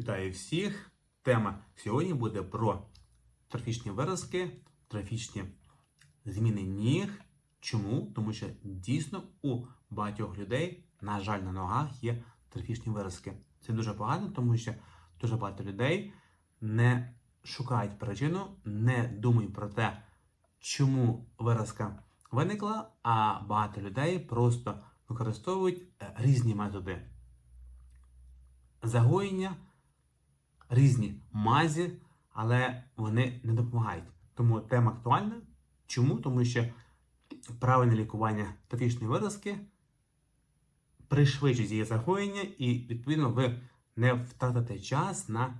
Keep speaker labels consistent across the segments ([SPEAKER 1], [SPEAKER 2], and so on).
[SPEAKER 1] Вітаю всіх! Тема сьогодні буде про трофічні виразки, трофічні зміни ніг. Чому? Тому що дійсно у багатьох людей, на жаль, на ногах є трофічні виразки. Це дуже погано, тому що дуже багато людей не шукають причину, не думають про те, чому виразка виникла, а багато людей просто використовують е, різні методи загоєння, різні мазі, але вони не допомагають. Тому тема актуальна. Чому? Тому що правильне лікування трофічної виразки пришвидшить її загоєння, і, відповідно, ви не втратите час на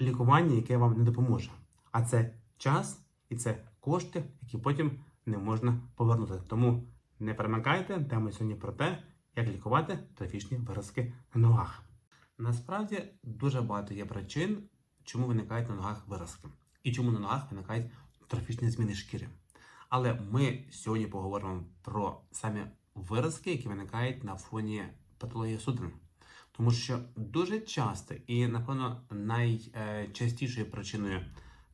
[SPEAKER 1] лікування, яке вам не допоможе. А це час і це кошти, які потім не можна повернути. Тому не перемикайте, тема сьогодні про те, як лікувати трофічні виразки на ногах. Насправді дуже багато є причин, чому виникають на ногах виразки, і чому на ногах виникають трофічні зміни шкіри. Але ми сьогодні поговоримо про самі виразки, які виникають на фоні патології судин. Тому що дуже часто і, напевно, найчастішою причиною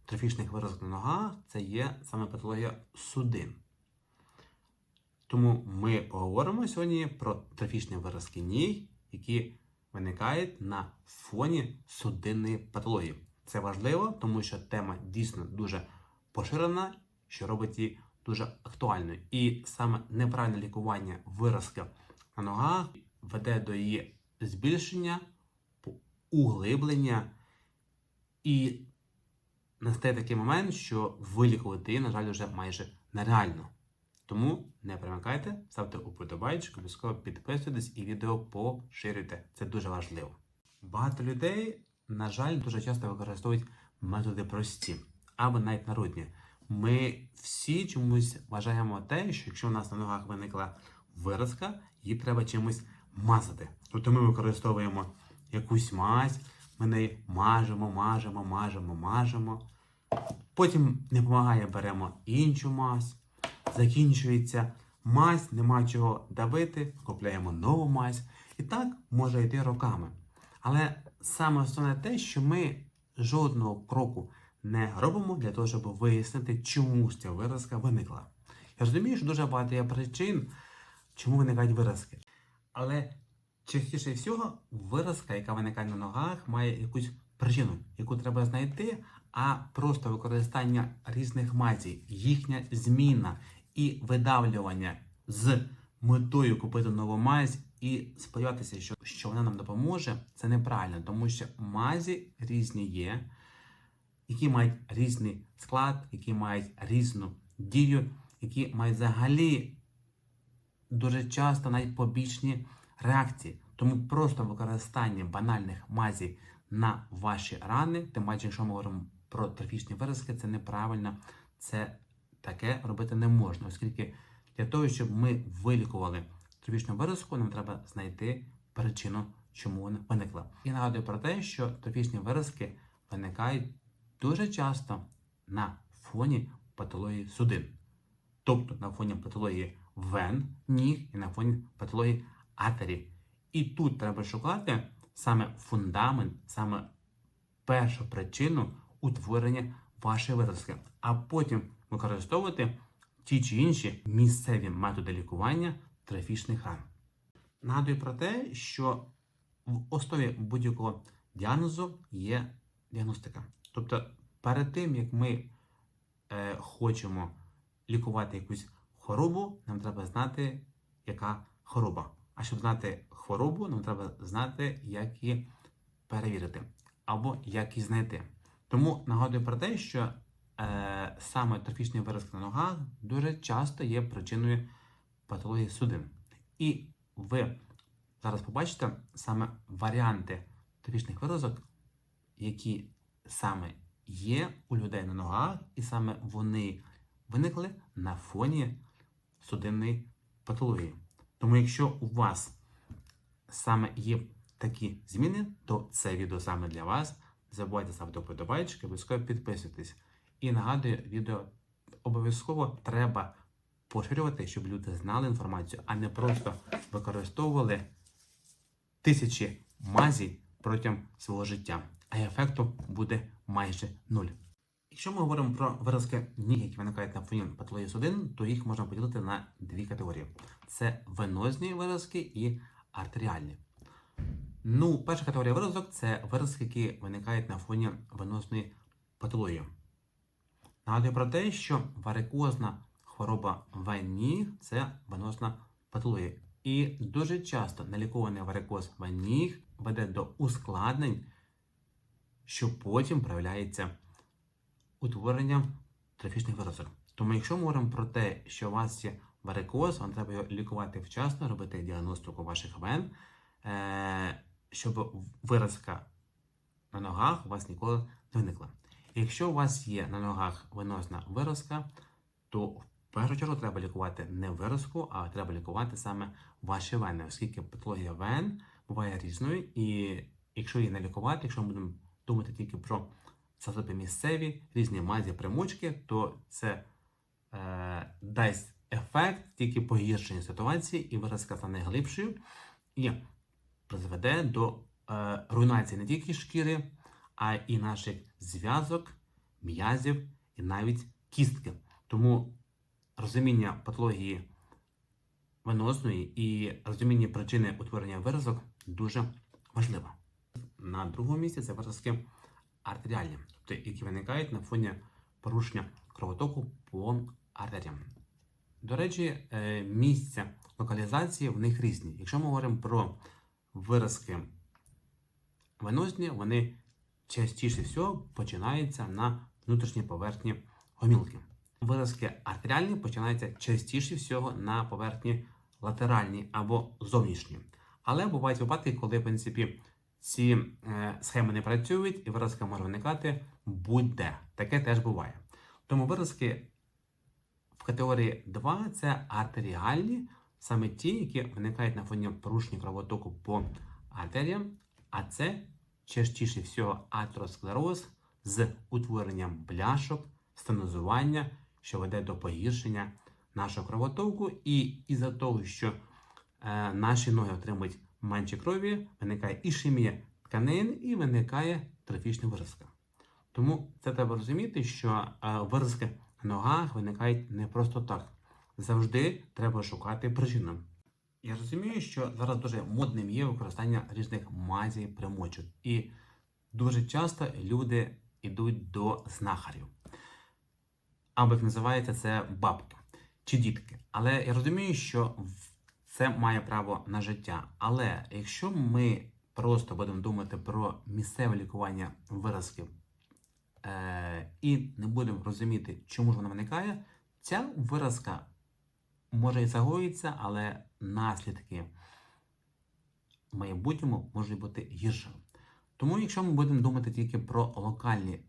[SPEAKER 1] трофічних виразок на ногах це є саме патологія судин. Тому ми поговоримо сьогодні про трофічні виразки ніг, які виникають на фоні судинної патології. Це важливо, тому що тема дійсно дуже поширена, що робить її дуже актуальною. І саме неправильне лікування виразки на ногах веде до її збільшення, углиблення і настає такий момент, що вилікувати на жаль, вже майже нереально. Тому не примикайте, ставте уподобайчик, обов'язково підписуйтесь і відео поширюйте. Це дуже важливо. Багато людей, на жаль, дуже часто використовують методи прості або навіть народні. Ми всі чомусь вважаємо те, що якщо у нас на ногах виникла виразка, її треба чимось мазати. Тобто ми використовуємо якусь мазь, ми неї мажемо, мажемо, мажемо, мажемо. Потім не допомагає, беремо іншу мазь закінчується мазь, нема чого давити, купляємо нову мазь. І так може йти роками. Але саме основне те, що ми жодного кроку не робимо для того, щоб вияснити, чому ця виразка виникла. Я розумію, що дуже багато є причин, чому виникають виразки. Але частіше всього, виразка, яка виникає на ногах, має якусь причину, яку треба знайти, а просто використання різних мазів, їхня зміна і видавлювання з метою купити нову мазь і сподіватися, що, що вона нам допоможе, це неправильно, тому що мазі різні є, які мають різний склад, які мають різну дію, які мають взагалі дуже часто навіть побічні реакції. Тому просто використання банальних мазів на ваші рани, тим паче, якщо ми говоримо про трофічні виразки, це неправильно, це таке робити не можна, оскільки для того, щоб ми вилікували трофічну виразку, нам треба знайти причину, чому вона виникла. І нагадую про те, що трофічні виразки виникають дуже часто на фоні патології судин, тобто на фоні патології вен, ніг і на фоні патології атері. І тут треба шукати саме фундамент, саме першу причину утворення вашої виразки, а потім використовувати ті чи інші місцеві методи лікування трофічних ран. Нагадую про те, що в основі будь-якого діагнозу є діагностика. Тобто, перед тим як ми е, хочемо лікувати якусь хворобу, нам треба знати, яка хвороба. А щоб знати хворобу, нам треба знати, як її перевірити або як її знайти. Тому нагадую про те, що саме трофічний виразки на ногах дуже часто є причиною патології судин. І ви зараз побачите саме варіанти трофічних виразок, які саме є у людей на ногах, і саме вони виникли на фоні судинної патології. Тому, якщо у вас саме є такі зміни, то це відео саме для вас. Не забувайте ставити вподобайки, обов'язково підписуйтесь. І нагадую, відео обов'язково треба поширювати, щоб люди знали інформацію, а не просто використовували тисячі мазі протягом свого життя, а ефекту буде майже нуль. Якщо ми говоримо про виразки ніг, які виникають на фоні патології судин, то їх можна поділити на дві категорії: це венозні виразки і артеріальні. Ну, перша категорія виразок це виразки, які виникають на фоні венозної патології. Нагадую про те, що варикозна хвороба вен-ніг – це венозна патологія. І дуже часто нелікований варикоз вен-ніг веде до ускладнень, що потім проявляється утворенням трофічних виразок. Тому, якщо ми говоримо про те, що у вас є варикоз, вам треба його лікувати вчасно, робити діагностику ваших вен, е- щоб виразка на ногах у вас ніколи не виникла. Якщо у вас є на ногах венозна виразка, то в першу чергу треба лікувати не виразку, а треба лікувати саме ваші вени, оскільки патологія вен буває різною, і якщо її не лікувати, якщо ми будемо думати тільки про засоби місцеві, різні мазі, примочки, то це е, дасть ефект тільки погіршення ситуації, і виразка стане глибшою і призведе до е, руйнації не тільки шкіри, а і наших зв'язок, м'язів і навіть кістки. Тому розуміння патології венозної і розуміння причини утворення виразок дуже важливо. На другому місці це виразки артеріальні, тобто які виникають на фоні порушення кровотоку по артеріям. До речі, е, місця локалізації в них різні. Якщо ми говоримо про виразки венозні, вони частіше всього починаються на внутрішній поверхні гомілки. Виразки артеріальні починаються частіше всього на поверхні латеральній або зовнішній. Але бувають випадки, коли в принципі ці е, схеми не працюють, і виразка може виникати будь-де. Таке теж буває. Тому виразки в категорії 2 це артеріальні, саме ті, які виникають на фоні порушення кровотоку по артеріям, а це частіше всього атеросклероз з утворенням бляшок, стенозування, що веде до погіршення нашого кровотоку, і із-за того, що е, наші ноги отримують менше крові, виникає ішемія тканин і виникає трофічна виразка. Тому це треба розуміти, що е, виразки на ногах виникають не просто так. Завжди треба шукати причину. Я розумію, що зараз дуже модним є використання різних мазів, примочок. І дуже часто люди йдуть до знахарів. Або як називається це бабки чи дітки. Але я розумію, що це має право на життя. Але якщо ми просто будемо думати про місцеве лікування виразків е- і не будемо розуміти, чому ж вона виникає, ця виразка може і загоїться, але наслідки в майбутньому можуть бути гіршими. Тому, якщо ми будемо думати тільки про локальні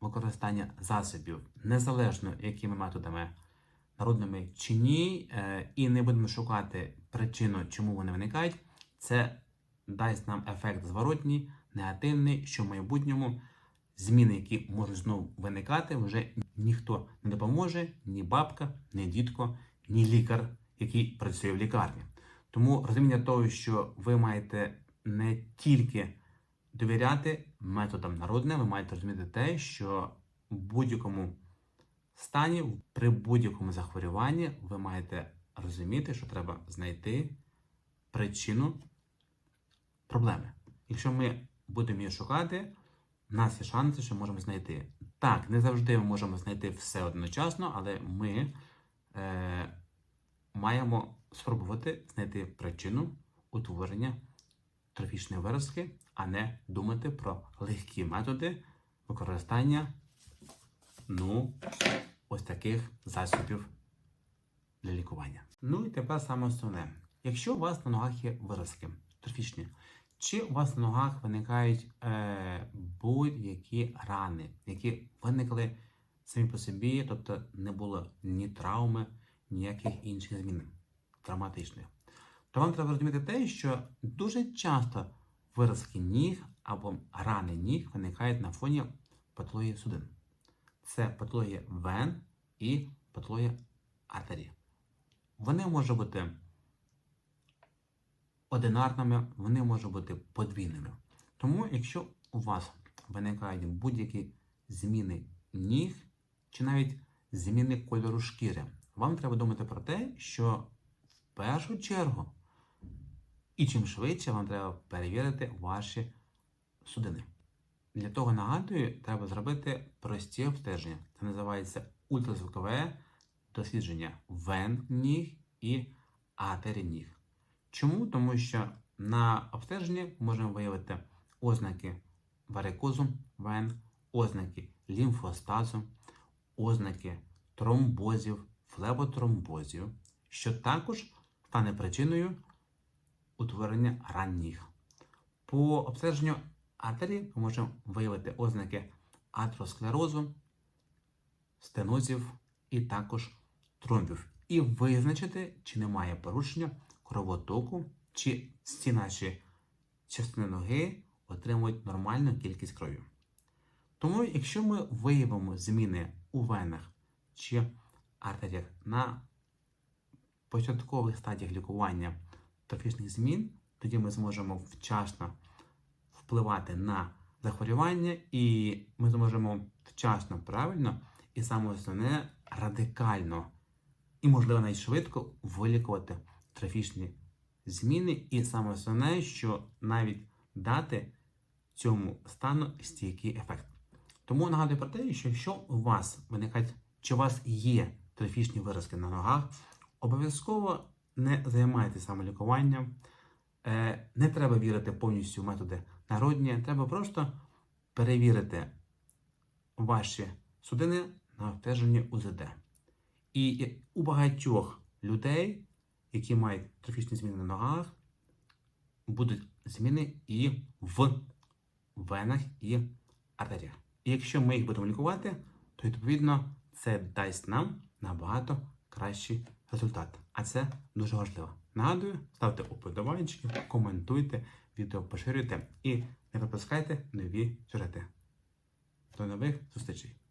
[SPEAKER 1] використання засобів, незалежно якими методами народними чи ні, е, і не будемо шукати причину, чому вони виникають, це дасть нам ефект зворотній, негативний, що в майбутньому зміни, які можуть знову виникати, вже ніхто не допоможе, ні бабка, ні дітко, ні лікар, який працює в лікарні. Тому розуміння того, що ви маєте не тільки довіряти методам народним, ви маєте розуміти те, що в будь-якому стані, при будь-якому захворюванні, ви маєте розуміти, що треба знайти причину проблеми. Якщо ми будемо її шукати, у нас є шанси, що можемо знайти. Так, не завжди ми можемо знайти все одночасно, але ми е, маємо спробувати знайти причину утворення трофічної виразки, а не думати про легкі методи використання ну, ось таких засобів для лікування. Ну і тепер саме основне. Якщо у вас на ногах є виразки трофічні, чи у вас на ногах виникають е, будь-які рани, які виникли самі по собі, тобто не було ні травми, ніяких інших змін травматичних, то вам треба розуміти те, що дуже часто виразки ніг або рани ніг виникають на фоні патології судин. Це патологія вен і патологія артерії. Вони можуть бути одинарними, вони можуть бути подвійними. Тому, якщо у вас виникають будь-які зміни ніг чи навіть зміни кольору шкіри, вам треба думати про те, що в першу чергу і чим швидше вам треба перевірити ваші судини. Для того нагадую, треба зробити прості обстеження. Це називається ультразвукове дослідження вен ніг і артерій ніг. Чому? Тому що на обстеженні можемо виявити ознаки варикозу вен, ознаки лімфостазу, ознаки тромбозів, флеботромбозів, що також стане причиною утворення ран ніг. По обстеженню артерії ми можемо виявити ознаки атеросклерозу, стенозів і також тромбів, і визначити, чи немає порушення кровотоку, чи всі наші частини ноги отримують нормальну кількість крові. Тому, якщо ми виявимо зміни у венах чи артеріях на початкових стадіях лікування трофічних змін, тоді ми зможемо вчасно впливати на захворювання, і ми зможемо вчасно, правильно, і саме основне радикально і, можливо, навіть швидко вилікувати трофічні зміни. І саме основне, що навіть дати цьому стану стійкий ефект. Тому нагадую про те, що якщо у вас виникають, чи у вас є трофічні виразки на ногах, обов'язково не займайтеся самолікуванням. Е, Не треба вірити повністю в методи народні, треба просто перевірити ваші судини на обстеженні УЗД. І у багатьох людей, які мають трофічні зміни на ногах, будуть зміни і в венах і артеріях. І якщо ми їх будемо лікувати, то відповідно це дасть нам набагато кращий результат. А це дуже важливо. Нагадую, ставте уподобайки, коментуйте, відео поширюйте і не пропускайте нові сюжети. До нових зустрічей!